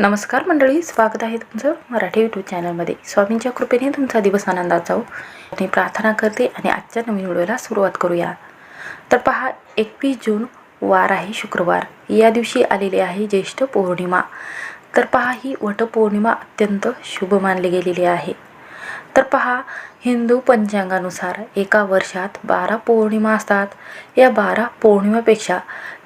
नमस्कार मंडळी स्वागत आहे तुमचं मराठी यूट्यूब चॅनलमध्ये स्वामींच्या कृपेने तुमचा दिवस आनंदात जाऊ मी प्रार्थना करते आणि आजच्या नवीन व्हिडिओला सुरुवात करूया. तर पहा एकवीस जून वार आहे शुक्रवार. या दिवशी आलेली आहे ज्येष्ठ पौर्णिमा. तर पहा ही वटपौर्णिमा अत्यंत शुभ मानली गेलेली आहे. तर पहा हिंदू पंचांगानुसार एका वर्षात बारा पौर्णिमा असतात. या बारा पौर्णिमेपेक्षा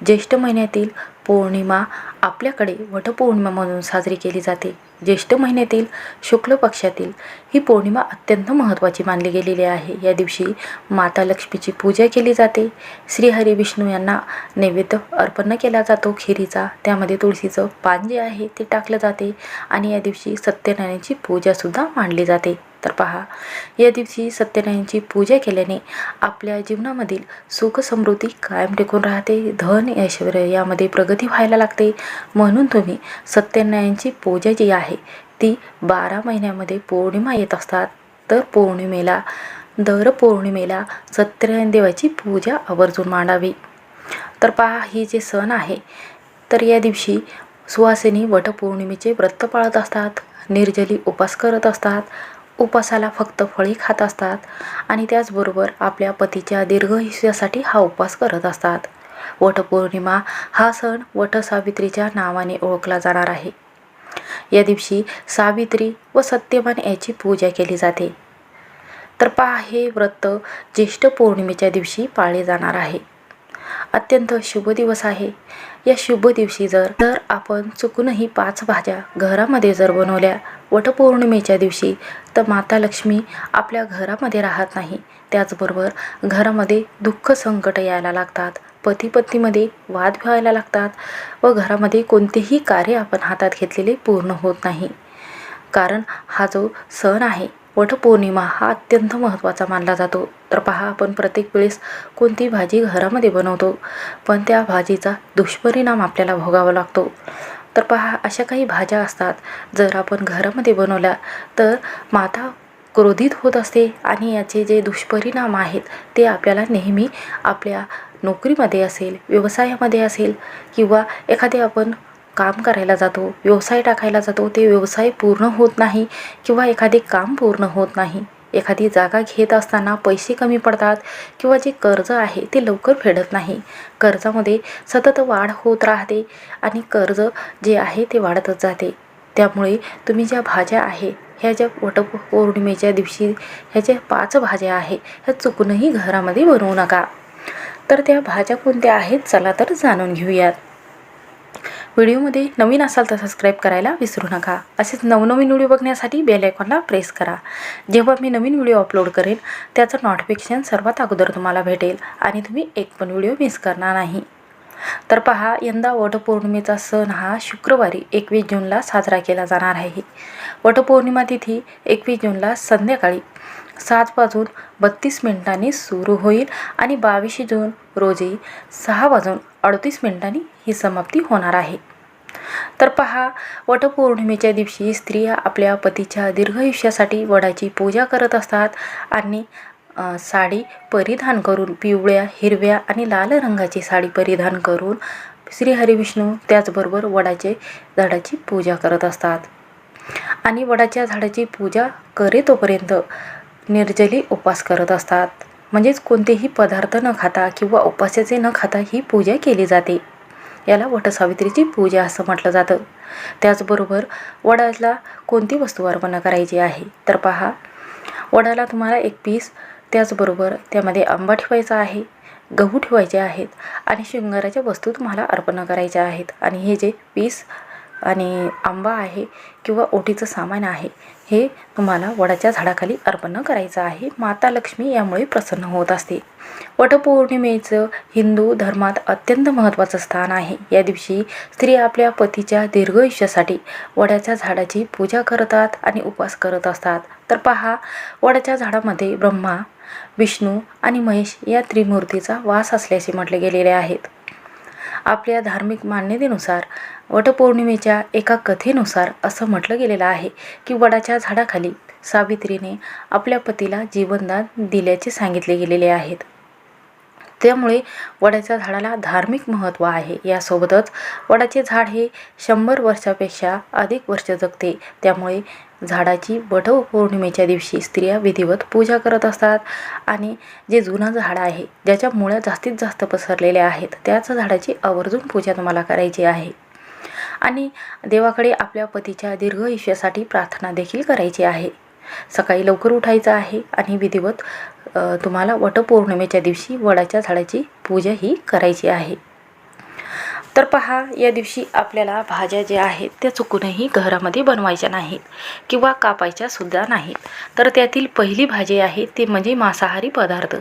ज्येष्ठ महिन्यातील पौर्णिमा आपल्याकडे वटपौर्णिमा म्हणून साजरी केली जाते. ज्येष्ठ महिन्यातील शुक्ल पक्षातील ही पौर्णिमा अत्यंत महत्त्वाची मानली गेलेली आहे. या दिवशी माता लक्ष्मीची पूजा केली जाते. श्रीहरी विष्णू यांना नैवेद्य अर्पण केला जातो खिरीचा. त्यामध्ये तुळशीचं पान जे आहे ते टाकलं जाते आणि या दिवशी सत्यनारायणाची पूजासुद्धा मांडली जाते. तर पहा. या दिवशी सत्यनारायणची पूजा केल्याने आपल्या जीवनामधील सुख समृद्धी कायम टिकून राहते. धन ऐश्वर्य यामध्ये प्रगती व्हायला लागते. म्हणून तुम्ही सत्यनारायणची पूजा जी आहे ती बारा महिन्यामध्ये पौर्णिमा येत असतात. तर पौर्णिमेला दर पौर्णिमेला सत्यनारायण देवाची पूजा आवर्जून मांडावी. तर पहा ही जे सण आहे तर या दिवशी सुवासिनी वटपौर्णिमेचे व्रत पाळत असतात. निर्जली उपास करत असतात. उपासाला फक्त फळे खात असतात आणि त्याचबरोबर आपल्या पतीच्या दीर्घयुष्यासाठी हा उपवास करत असतात. वटपौर्णिमा हा सण वटसावित्रीच्या नावाने ओळखला जाणार आहे. या दिवशी सावित्री व सत्यवान याची पूजा केली जाते. तर पहा हे व्रत ज्येष्ठ पौर्णिमेच्या दिवशी पाळले जाणार आहे. अत्यंत शुभ दिवस आहे. या शुभ दिवशी जर जर आपण चुकूनही पाच भाज्या घरामध्ये जर बनवल्या वटपौर्णिमेच्या दिवशी तर माता लक्ष्मी आपल्या घरामध्ये राहत नाही. त्याचबरोबर घरामध्ये दुःख संकट यायला लागतात. पती पत्नीमध्ये वाद व्हायला लागतात व घरामध्ये कोणतेही कार्य आपण हातात घेतलेले पूर्ण होत नाही. कारण हा जो सण आहे वटपौर्णिमा हा अत्यंत महत्त्वाचा मानला जातो. तर पहा आपण प्रत्येक वेळेस कोणती भाजी घरामध्ये बनवतो. पण त्या भाजीचा दुष्परिणाम आपल्याला भोगावा लागतो. तर पहा अशा काही भाज्या असतात. जर आपण घरामध्ये बनवल्या तर माता क्रोधित होत असते आणि याचे जे दुष्परिणाम आहेत ते आपल्याला नेहमी आपल्या नोकरीमध्ये असेल व्यवसायामध्ये असेल किंवा एखादे आपण काम करायला जातो व्यवसाय टाकायला जातो ते व्यवसाय पूर्ण होत नाही किंवा एखादे काम पूर्ण होत नाही. एखादी जागा घेत असताना पैसे कमी पडतात किंवा जे कर्ज आहे ते लवकर फेडत नाही. कर्जामध्ये सतत वाढ होत राहते आणि कर्ज जे आहे ते वाढतच जाते. त्यामुळे तुम्ही ज्या भाज्या आहे ह्या ज्या वटपौर्णिमेच्या दिवशी ह्या ज्या पाच भाज्या आहे ह्या चुकूनही घरामध्ये बनवू नका. तर त्या भाज्या कोणत्या आहेत? चला तर जाणून घेऊयात. व्हिडिओमध्ये नवीन असाल तर सबस्क्राईब करायला विसरू नका. असेच नवनवीन व्हिडिओ बघण्यासाठी बेल आयकॉनला प्रेस करा. जेव्हा मी नवीन व्हिडिओ अपलोड करेन त्याचं नोटिफिकेशन सर्वात अगोदर तुम्हाला भेटेल आणि तुम्ही एक पण व्हिडिओ मिस करणार नाही. तर पहा यंदा वटपौर्णिमेचा सण हा शुक्रवारी एकवीस जूनला साजरा केला जाणार आहे. वटपौर्णिमा तिथी एकवीस जूनला संध्याकाळी सात वाजून बत्तीस मिनिटांनी सुरू होईल आणि बावीस जून रोजी सहा वाजून अडतीस मिनिटांनी ही समाप्ती होणार आहे. तर पहा वटपौर्णिमेच्या दिवशी स्त्रिया आपल्या पतीच्या दीर्घायुष्यासाठी वडाची पूजा करत असतात आणि साडी परिधान करून पिवळ्या हिरव्या आणि लाल रंगाची साडी परिधान करून श्री हरिविष्णू त्याचबरोबर वडाचे झाडाची पूजा करत असतात. आणि वडाच्या झाडाची पूजा करे तोपर्यंत निर्जली उपवास करत असतात. म्हणजेच कोणतेही पदार्थ न खाता किंवा उपासाचे न खाता ही पूजा केली जाते. याला वटसावित्रीची पूजा असं म्हटलं जातं. त्याचबरोबर वडाला कोणती वस्तू अर्पण करायची आहे? तर पहा वडाला तुम्हाला एक पीस त्याचबरोबर त्यामध्ये आंबा ठेवायचा आहे गहू ठेवायचे आहेत आणि शृंगाराच्या वस्तू तुम्हाला अर्पण करायच्या आहेत. आणि हे जे पीस आणि आंबा आहे किंवा ओटीचं सामान आहे हे तुम्हाला वडाच्या झाडाखाली अर्पण करायचं आहे. माता लक्ष्मी यामुळे प्रसन्न होत असते. वटपौर्णिमेचं हिंदू धर्मात अत्यंत महत्त्वाचं स्थान आहे. या दिवशी स्त्री आपल्या पतीच्या दीर्घयुष्यासाठी वडाच्या झाडाची पूजा करतात आणि उपवास करत असतात. तर पहा वडाच्या झाडामध्ये ब्रह्मा विष्णू आणि महेश या त्रिमूर्तीचा वास असल्याचे म्हटले गेलेले आहेत आपल्या धार्मिक मान्यतेनुसार वटपौर्णिमेच्या एका कथेनुसार असं म्हटलं गेलेलं आहे की वडाच्या झाडाखाली सावित्रीने आपल्या पतीला जीवनदान दिल्याचे सांगितले गेलेले आहेत. त्यामुळे वडाच्या झाडाला धार्मिक महत्त्व आहे. यासोबतच वडाचे झाड हे शंभर वर्षापेक्षा अधिक वर्ष जगते. त्यामुळे झाडाची वटपौर्णिमेच्या दिवशी स्त्रिया विधिवत पूजा करत असतात. आणि जे जुनं झाड आहे ज्याच्या मुळ्या जास्तीत जास्त पसरलेल्या आहेत त्याच झाडाची आवर्जून पूजा तुम्हाला करायची आहे. आणि देवाकडे आपल्या पतीच्या दीर्घ आयुष्यासाठी प्रार्थना देखील करायची आहे. सकाळी लवकर उठायचं आहे आणि विधिवत तुम्हाला वटपौर्णिमेच्या दिवशी वडाच्या झाडाची पूजा ही करायची आहे. तर पहा या दिवशी आपल्याला भाज्या ज्या आहेत त्या चुकूनही घरामध्ये बनवायच्या नाहीत किंवा कापायच्या सुद्धा नाहीत. तर त्यातील पहिली भाजी आहे ते म्हणजे मांसाहारी पदार्थ.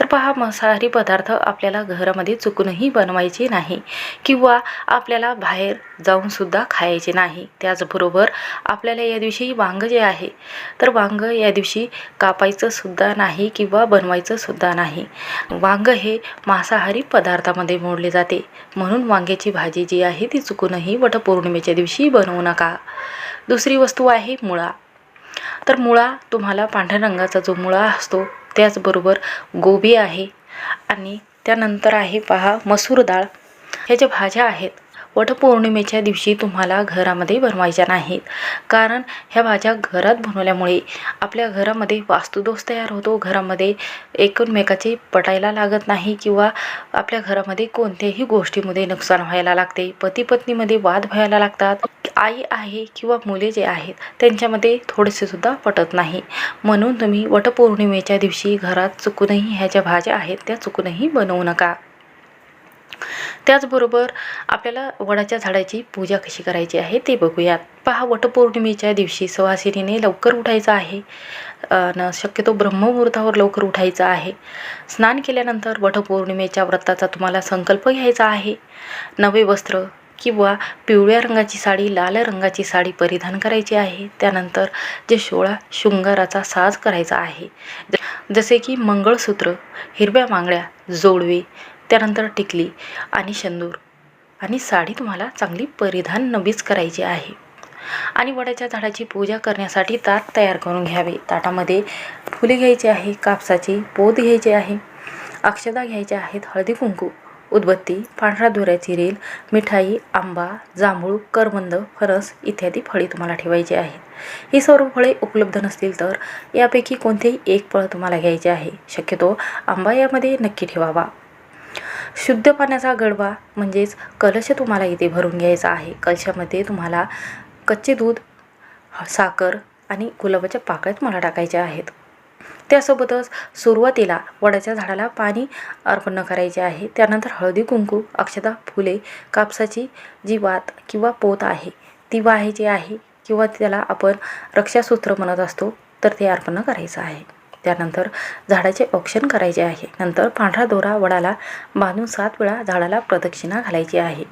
तर पहा मांसाहारी पदार्थ आपल्याला घरामध्ये चुकूनही बनवायचे नाही किंवा आपल्याला बाहेर जाऊनसुद्धा खायचे नाही. त्याचबरोबर आपल्याला या दिवशी वांग जे आहे तर वांग या दिवशी कापायचं सुद्धा नाही किंवा बनवायचं सुद्धा नाही. वांग हे मांसाहारी पदार्थामध्ये मोडले जाते. म्हणून वांग वांग्याची भाजी जी आहे ती चुकूनही वटपौर्णिमेच्या दिवशी बनवू नका. दुसरी वस्तू आहे मुळा. तर मुळा तुम्हाला पांढऱ्या रंगाचा जो मुळा असतो त्याचबरोबर गोबी आहे आणि त्यानंतर आहे पहा मसूर डाळ ह्या ज्या भाज्या आहेत वटपौर्णिमेच्या दिवशी तुम्हाला घरामध्ये बनवायच्या नाहीत. कारण ह्या भाज्या घरात बनवल्यामुळे आपल्या घरामध्ये वास्तुदोष तयार होतो. घरामध्ये एकमेकाचे पटायला लागत नाही किंवा आपल्या घरामध्ये कोणत्याही गोष्टीमध्ये नुकसान व्हायला लागते. पती पत्नीमध्ये वाद व्हायला लागतात. आई आहे किंवा मुले जे आहेत त्यांच्यामध्ये थोडेसेसुद्धा पटत नाही. म्हणून तुम्ही वटपौर्णिमेच्या दिवशी घरात चुकूनही ह्या ज्या भाज्या आहेत त्या चुकूनही बनवू नका. त्याचबरोबर आपल्याला वडाच्या झाडाची पूजा कशी करायची आहे ते बघूयात. पहा वटपौर्णिमेच्या दिवशी सुवासिनीने लवकर उठायचं आहे. न शक्यतो ब्रह्ममुहूर्तावर लवकर उठायचं आहे. स्नान केल्यानंतर वटपौर्णिमेच्या व्रताचा तुम्हाला संकल्प घ्यायचा आहे. नवे वस्त्र किंवा पिवळ्या रंगाची साडी लाल रंगाची साडी परिधान करायची आहे. त्यानंतर जे सोळा शृंगाराचा साज करायचा आहे. जसे की मंगळसूत्र हिरव्या बांगड्या जोडवे त्यानंतर टिकली आणि शेंदूर. आणि साडी तुम्हाला चांगली परिधान नवीच करायची आहे. आणि वडाच्या झाडाची पूजा करण्यासाठी ताट तयार करून घ्यावे. ताटामध्ये फुले घ्यायची आहे कापसाची पोत घ्यायची आहे अक्षदा घ्यायच्या आहेत हळदी कुंकू उदबत्ती पांढरा धुऱ्याची रेल मिठाई आंबा जांभूळ करवंद फणस इत्यादी फळे तुम्हाला ठेवायची आहेत. ही सर्व फळे उपलब्ध नसतील तर यापैकी कोणतेही एक फळ तुम्हाला घ्यायचे आहे. शक्यतो आंबा यामध्ये नक्की ठेवावा. शुद्ध पाण्याचा गडवा म्हणजेच कलश तुम्हाला इथे भरून घ्यायचा आहे. कलशामध्ये तुम्हाला कच्चे दूध साखर आणि गुलाबाच्या पाकळ्यात मला टाकायच्या आहेत. त्यासोबतच सुरुवातीला वडाच्या झाडाला पाणी अर्पण करायचे आहे. त्यानंतर हळदी कुंकू अक्षता फुले कापसाची जी वात किंवा पोत आहे ती वाहायची आहे किंवा त्याला आपण रक्षासूत्र म्हणत असतो तर ते अर्पण करायचं आहे. त्यानंतर झाडाचे औक्षण करायचे आहे. नंतर पांढरा दोरा वडाला बांधून सात वेळा झाडाला प्रदक्षिणा घालायची आहे.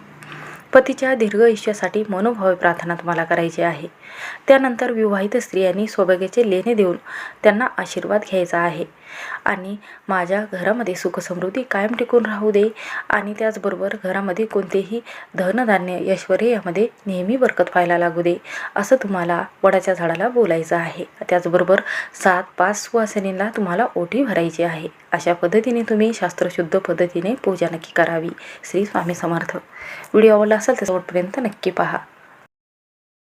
पतीच्या दीर्घ आयुष्यासाठी मनोभावे प्रार्थना तुम्हाला करायची आहे. त्यानंतर विवाहित स्त्रियांनी सौभाग्याचे लेणे देऊन त्यांना आशीर्वाद घ्यायचा आहे. आणि माझ्या घरामध्ये सुखसमृद्धी कायम टिकून राहू दे. आणि त्याचबरोबर घरामध्ये कोणतेही धनधान्य ऐश्वर्य यामध्ये नेहमी बरकत व्हायला लागू दे असं तुम्हाला वडाच्या झाडाला बोलायचं आहे. त्याचबरोबर सात पाच सुवासिनींना तुम्हाला ओटी भरायची आहे. अशा पद्धतीने तुम्ही शास्त्रशुद्ध पद्धतीने पूजा नक्की करावी. श्री स्वामी समर्थ. व्हिडिओ आवडला असेल तर शेवटपर्यंत नक्की पहा.